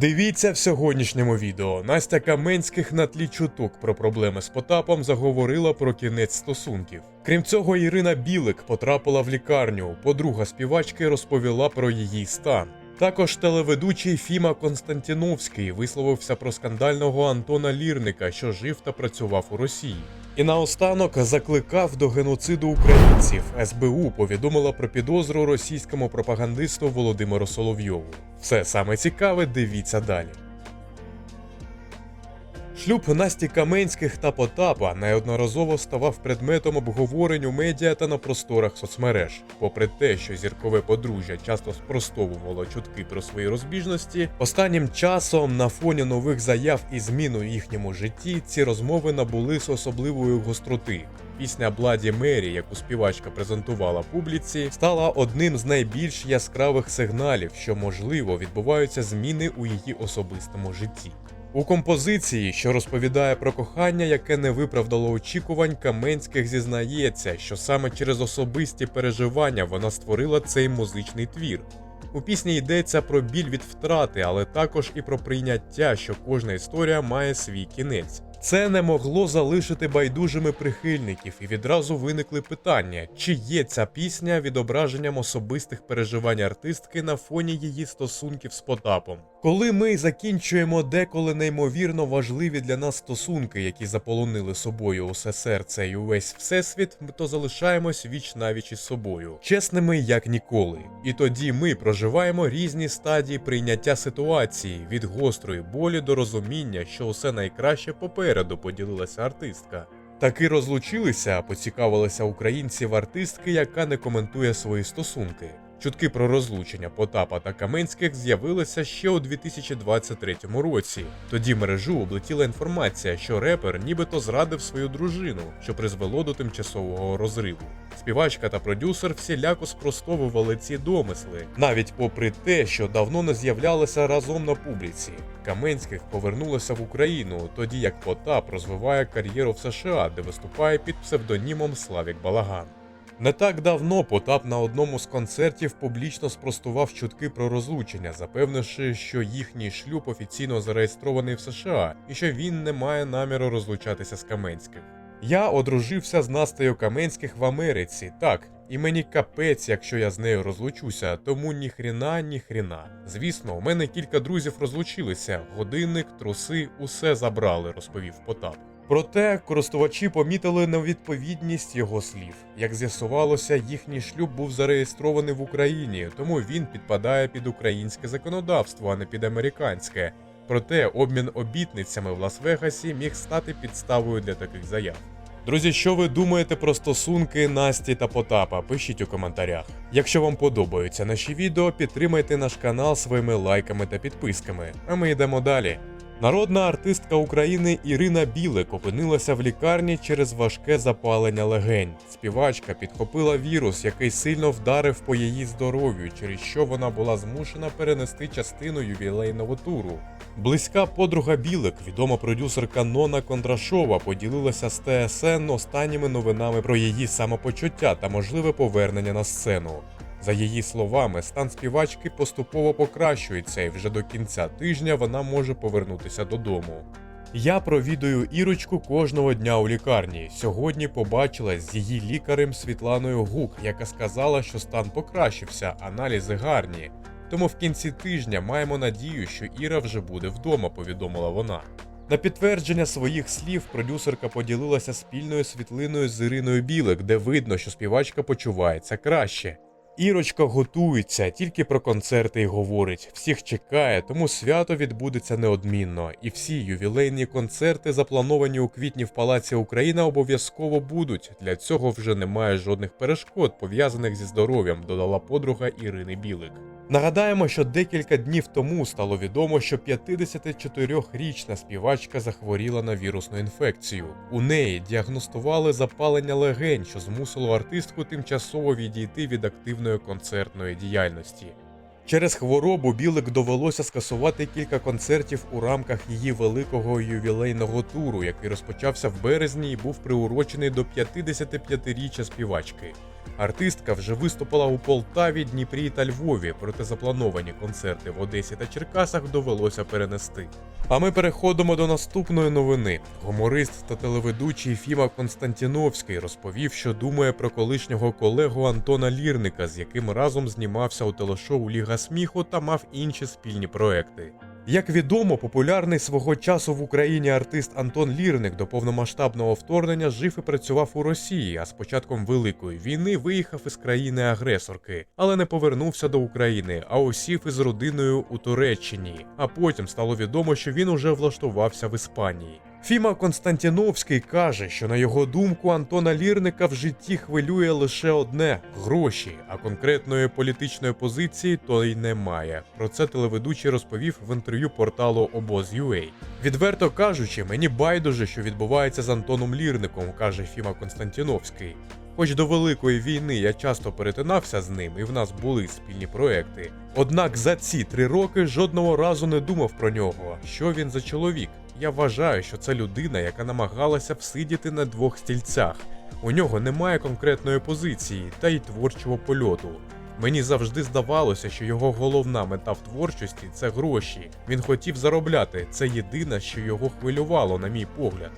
Дивіться в сьогоднішньому відео. Настя Каменських на тлі чуток про проблеми з Потапом заговорила про кінець стосунків. Крім цього, Ірина Білик потрапила в лікарню. Подруга співачки розповіла про її стан. Також телеведучий Фіма Константіновський висловився про скандального Антона Лірника, що жив та працював у Росії. І наостанок закликав до геноциду українців. СБУ повідомила про підозру російському пропагандисту Володимиру Соловйову. Все саме цікаве, дивіться далі. Шлюб Насті Каменських та Потапа неодноразово ставав предметом обговорень у медіа та на просторах соцмереж. Попри те, що зіркове подружжя часто спростовувало чутки про свої розбіжності, останнім часом на фоні нових заяв і змін у їхньому житті ці розмови набули з особливої гостроти. Пісня Бладі Мері, яку співачка презентувала публіці, стала одним з найбільш яскравих сигналів, що можливо відбуваються зміни у її особистому житті. У композиції, що розповідає про кохання, яке не виправдало очікувань, Каменських зізнається, що саме через особисті переживання вона створила цей музичний твір. У пісні йдеться про біль від втрати, але також і про прийняття, що кожна історія має свій кінець. Це не могло залишити байдужими прихильників, і відразу виникли питання: чи є ця пісня відображенням особистих переживань артистки на фоні її стосунків з Потапом. Коли ми закінчуємо деколи неймовірно важливі для нас стосунки, які заполонили собою усе серце і увесь всесвіт, ми то залишаємось віч навіч із собою, чесними як ніколи. І тоді ми проживаємо різні стадії прийняття ситуації від гострої болі до розуміння, що усе найкраще попереду поділилася артистка. Таки розлучилися, поцікавилися в артистки, яка не коментує свої стосунки. Чутки про розлучення Потапа та Каменських з'явилися ще у 2023 році. Тоді мережу облетіла інформація, що репер нібито зрадив свою дружину, що призвело до тимчасового розриву. Співачка та продюсер всіляко спростовували ці домисли, навіть попри те, що давно не з'являлися разом на публіці. Каменських повернулася в Україну, тоді як Потап розвиває кар'єру в США, де виступає під псевдонімом Славік Балаган. Не так давно Потап на одному з концертів публічно спростував чутки про розлучення, запевнивши, що їхній шлюб офіційно зареєстрований в США і що він не має наміру розлучатися з Каменських. Я одружився з Настею Каменських в Америці, так, і мені капець, якщо я з нею розлучуся, тому ні хріна, ні хріна. Звісно, у мене кілька друзів розлучилися, годинник, труси, усе забрали, розповів Потап. Проте користувачі помітили невідповідність його слів. Як з'ясувалося, їхній шлюб був зареєстрований в Україні, тому він підпадає під українське законодавство, а не під американське. Проте обмін обітницями в Лас-Вегасі міг стати підставою для таких заяв. Друзі, що ви думаєте про стосунки Насті та Потапа? Пишіть у коментарях. Якщо вам подобаються наші відео, підтримайте наш канал своїми лайками та підписками. А ми йдемо далі. Народна артистка України Ірина Білик опинилася в лікарні через важке запалення легень. Співачка підхопила вірус, який сильно вдарив по її здоров'ю, через що вона була змушена перенести частину ювілейного туру. Близька подруга Білик, відома продюсерка Нона Кондрашова, поділилася з ТСН останніми новинами про її самопочуття та можливе повернення на сцену. За її словами, стан співачки поступово покращується, і вже до кінця тижня вона може повернутися додому. Я провідую Ірочку кожного дня у лікарні. Сьогодні побачилась з її лікарем Світланою Гук, яка сказала, що стан покращився, аналізи гарні. Тому в кінці тижня маємо надію, що Іра вже буде вдома, повідомила вона. На підтвердження своїх слів продюсерка поділилася спільною світлиною з Іриною Білик, де видно, що співачка почувається краще. Ірочка готується, тільки про концерти й говорить. Всіх чекає, тому свято відбудеться неодмінно. І всі ювілейні концерти, заплановані у квітні в Палаці Україна, обов'язково будуть. Для цього вже немає жодних перешкод, пов'язаних зі здоров'ям, додала подруга Ірини Білик. Нагадаємо, що декілька днів тому стало відомо, що 54-річна співачка захворіла на вірусну інфекцію. У неї діагностували запалення легень, що змусило артистку тимчасово відійти від активної концертної діяльності. Через хворобу Білик довелося скасувати кілька концертів у рамках її великого ювілейного туру, який розпочався в березні і був приурочений до 55-річчя співачки. Артистка вже виступила у Полтаві, Дніпрі та Львові, проте заплановані концерти в Одесі та Черкасах довелося перенести. А ми переходимо до наступної новини. Гуморист та телеведучий Фіма Константіновський розповів, що думає про колишнього колегу Антона Лірника, з яким разом знімався у телешоу Ліга сміху та мав інші спільні проекти. Як відомо, популярний свого часу в Україні артист Антон Лірник до повномасштабного вторгнення жив і працював у Росії, а з початком Великої війни виїхав із країни-агресорки, але не повернувся до України, а осів із родиною у Туреччині. А потім стало відомо, що він уже влаштувався в Іспанії. Фіма Константіновський каже, що на його думку Антона Лірника в житті хвилює лише одне гроші, а конкретної політичної позиції то й немає. Про це телеведучий розповів в інтерв'ю порталу Обоз.ua. Відверто кажучи, мені байдуже, що відбувається з Антоном Лірником, каже Фіма Константіновський. Хоч до Великої війни я часто перетинався з ним, і в нас були спільні проекти. Однак за ці три роки жодного разу не думав про нього, що він за чоловік. Я вважаю, що це людина, яка намагалася всидіти на двох стільцях. У нього немає конкретної позиції та й творчого польоту. Мені завжди здавалося, що його головна мета в творчості це гроші. Він хотів заробляти. Це єдине, що його хвилювало, на мій погляд.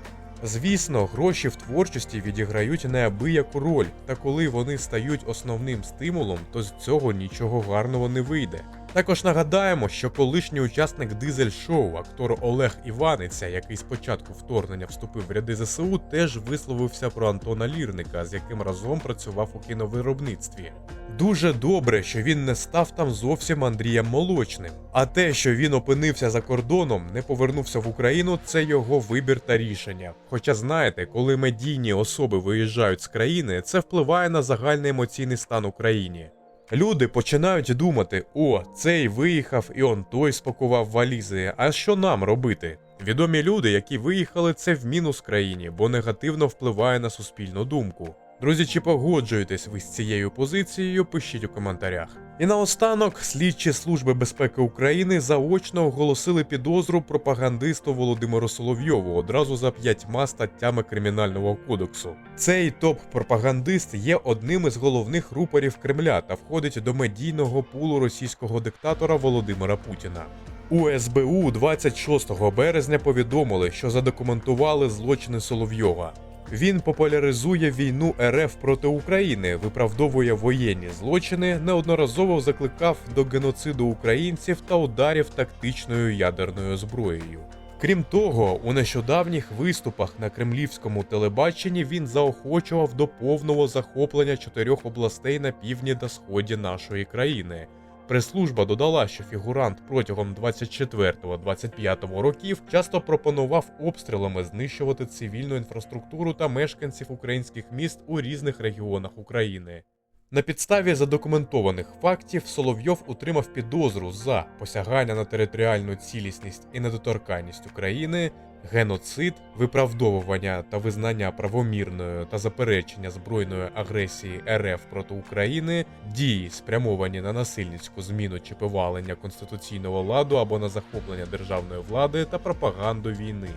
Звісно, гроші в творчості відіграють неабияку роль, та коли вони стають основним стимулом, то з цього нічого гарного не вийде. Також нагадаємо, що колишній учасник дизель-шоу, актор Олег Іваниця, який спочатку вторгнення вступив в ряди ЗСУ, теж висловився про Антона Лірника, з яким разом працював у кіновиробництві. Дуже добре, що він не став там зовсім Андрієм Молочним. А те, що він опинився за кордоном, не повернувся в Україну, це його вибір та рішення. Хоча знаєте, коли медійні особи виїжджають з країни, це впливає на загальний емоційний стан України. Люди починають думати: о, цей виїхав, і он той спакував валізи. А що нам робити? Відомі люди, які виїхали, це в мінус країні, бо негативно впливає на суспільну думку. Друзі, чи погоджуєтесь ви з цією позицією? Пишіть у коментарях. І наостанок слідчі служби безпеки України заочно оголосили підозру пропагандисту Володимиру Соловйову одразу за п'ятьма статтями кримінального кодексу. Цей топ-пропагандист є одним із головних рупорів Кремля та входить до медійного пулу російського диктатора Володимира Путіна. У СБУ 26 березня повідомили, що задокументували злочини Соловйова. Він популяризує війну РФ проти України, виправдовує воєнні злочини, неодноразово закликав до геноциду українців та ударів тактичною ядерною зброєю. Крім того, у нещодавніх виступах на кремлівському телебаченні він заохочував до повного захоплення чотирьох областей на півдні та сході нашої країни. Прес-служба додала, що фігурант протягом 24-25 років часто пропонував обстрілами знищувати цивільну інфраструктуру та мешканців українських міст у різних регіонах України. На підставі задокументованих фактів Соловйов утримав підозру за посягання на територіальну цілісність і недоторканність України, геноцид, виправдовування та визнання правомірною та заперечення збройної агресії РФ проти України, дії, спрямовані на насильницьку зміну чи повалення конституційного ладу або на захоплення державної влади та пропаганду війни.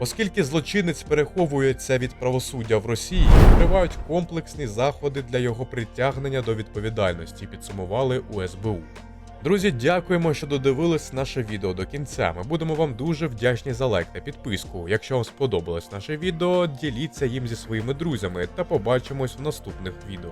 Оскільки злочинець переховується від правосуддя в Росії, тривають комплексні заходи для його притягнення до відповідальності, підсумували у СБУ. Друзі, дякуємо, що додивились наше відео до кінця. Ми будемо вам дуже вдячні за лайк та підписку. Якщо вам сподобалось наше відео, діліться їм зі своїми друзями та побачимось в наступних відео.